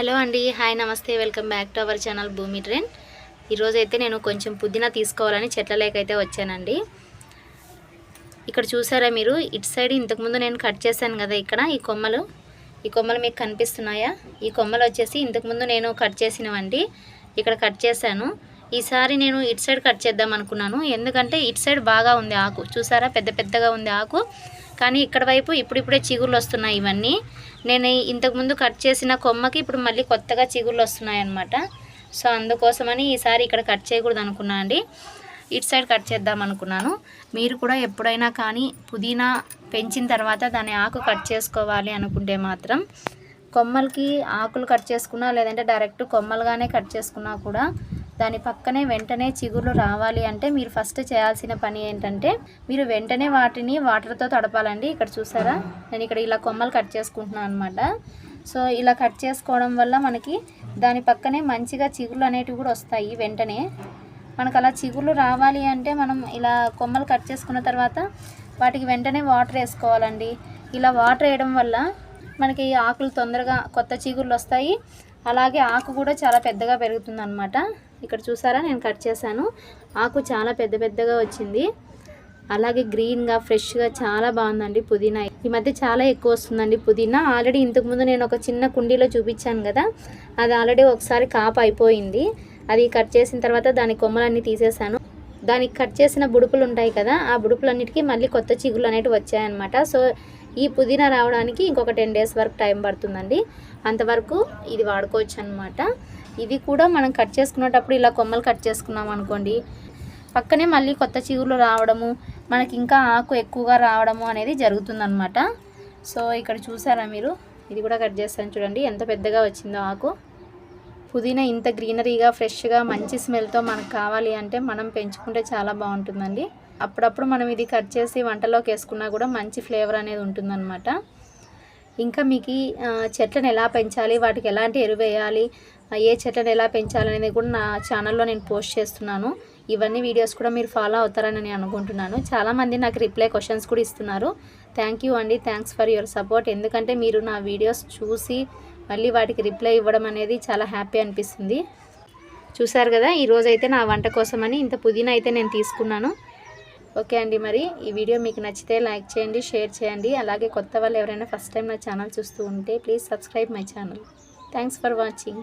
Hello అండి hi నమస్తే welcome back to our channel Bhumi trend. ఈరోజైతే నేను కొంచెం పుదీనా తీసుకోవాలని చెట్ల లేకైతే వచ్చానండి. ఇక్కడ చూసారా మీరు? ఇటు సైడ్ ఇంతకుముందు నేను కట్ చేశాను కదా ఇక్కడ ఈ కొమ్మలు. ఈ కొమ్మలు మీకు కనిపిస్తున్నాయా? ఈ కొమ్మలు వచ్చేసి ఇంతకుముందు నేను కట్ చేసినవండి. ఇక్కడ కట్ చేశాను. ఈసారి నేను ఇటు సైడ్ కట్ చేద్దాం అనుకున్నాను. ఎందుకంటే ఇటు సైడ్ బాగా ఉంది ఆకు. చూసారా? పెద్ద పెద్దగా ఉంది ఆకు. కానీ ఇక్కడ వైపు ఇప్పుడిప్పుడే చిగుర్లు వస్తున్నాయి ఇవన్నీ. నేను ఇంతకుముందు కట్ చేసిన కొమ్మకి ఇప్పుడు మళ్ళీ కొత్తగా చిగుళ్ళు వస్తున్నాయి అన్నమాట. సో అందుకోసమని ఈసారి ఇక్కడ కట్ చేయకూడదు అనుకున్నాను అండి ఇటు సైడ్ కట్ చేద్దాం అనుకున్నాను. మీరు కూడా ఎప్పుడైనా కానీ పుదీనా పెంచిన తర్వాత దాని ఆకు కట్ చేసుకోవాలి అనుకుంటే మాత్రం కొమ్మలకి ఆకులు కట్ చేసుకున్నా లేదంటే డైరెక్ట్ కొమ్మలుగానే కట్ చేసుకున్నా కూడా దాని పక్కనే వెంటనే చిగుర్లు రావాలి అంటే మీరు ఫస్ట్ చేయాల్సిన పని ఏంటంటే మీరు వెంటనే వాటిని వాటర్తో తడపాలండి. ఇక్కడ చూసారా? నేను ఇక్కడ ఇలా కొమ్మలు కట్ చేసుకుంటున్నాను అనమాట సో ఇలా కట్ చేసుకోవడం వల్ల మనకి దాని పక్కనే మంచిగా చిగుర్లు అనేటివి కూడా వస్తాయి వెంటనే. మనకు అలా చిగుర్లు రావాలి అంటే మనం ఇలా కొమ్మలు కట్ చేసుకున్న తర్వాత వాటికి వెంటనే వాటర్ వేసుకోవాలండి. ఇలా వాటర్ వేయడం వల్ల మనకి ఆకులు తొందరగా కొత్త చిగుర్లు వస్తాయి. అలాగే ఆకు కూడా చాలా పెద్దగా పెరుగుతుంది అనమాట ఇక్కడ చూసారా? నేను కట్ చేశాను. ఆకు చాలా పెద్ద పెద్దగా వచ్చింది. అలాగే గ్రీన్గా ఫ్రెష్గా చాలా బాగుందండి పుదీనా. ఈ మధ్య చాలా ఎక్కువ వస్తుందండి పుదీనా. ఆల్రెడీ ఇంతకుముందు నేను ఒక చిన్న కుండీలో చూపించాను కదా అది ఆల్రెడీ ఒకసారి కాపు అయిపోయింది. అది కట్ చేసిన తర్వాత దాని కొమ్మలన్నీ తీసేసాను దానికి కట్ చేసిన బుడుపులు ఉంటాయి కదా ఆ బుడుపులన్నిటికీ మళ్ళీ కొత్త చిగులు అనేవి వచ్చాయన్నమాట. సో ఈ పుదీనా రావడానికి ఇంకొక టెన్ డేస్ వరకు టైం పడుతుందండి. అంతవరకు ఇది వాడుకోవచ్చు అనమాట ఇది కూడా మనం కట్ చేసుకునేటప్పుడు ఇలా కొమ్మలు కట్ చేసుకున్నాం అనుకోండి పక్కనే మళ్ళీ కొత్త చిగుర్లు రావడము మనకి ఇంకా ఆకు ఎక్కువగా రావడము అనేది జరుగుతుందన్నమాట. సో ఇక్కడ చూసారా మీరు? ఇది కూడా కట్ చేస్తాను చూడండి ఎంత పెద్దగా వచ్చిందో ఆకు. పుదీనా ఇంత గ్రీనరీగా ఫ్రెష్గా మంచి స్మెల్తో మనకు కావాలి అంటే మనం పెంచుకుంటే చాలా బాగుంటుందండి. అప్పుడప్పుడు మనం ఇది కట్ చేసి వంటలోకి వేసుకున్నా కూడా మంచి ఫ్లేవర్ అనేది ఉంటుందన్నమాట. ఇంకా మీకు చెట్లను ఎలా పెంచాలి వాటికి ఎలాంటి ఎరువు వేయాలి ఏ చెట్లను ఎలా పెంచాలి అనేది కూడా నా ఛానల్లో నేను పోస్ట్ చేస్తున్నాను. ఇవన్నీ వీడియోస్ కూడా మీరు ఫాలో అవుతారని నేను అనుకుంటున్నాను. చాలామంది నాకు రిప్లై క్వశ్చన్స్ కూడా ఇస్తున్నారు. థ్యాంక్ యూ అండి. Thanks for your support. ఎందుకంటే మీరు నా వీడియోస్ చూసి మళ్ళీ వాటికి రిప్లై ఇవ్వడం అనేది చాలా హ్యాపీ అనిపిస్తుంది. చూసారు కదా ఈరోజైతే నా వంట కోసమని ఇంత పుదీనా అయితే నేను తీసుకున్నాను. ఓకే అండి మరి ఈ వీడియో మీకు నచ్చితే లైక్ చేయండి షేర్ చేయండి. అలాగే కొత్త వాళ్ళు ఎవరైనా ఫస్ట్ టైం నా ఛానల్ చూస్తూ ఉంటే please subscribe my channel. Thanks for watching.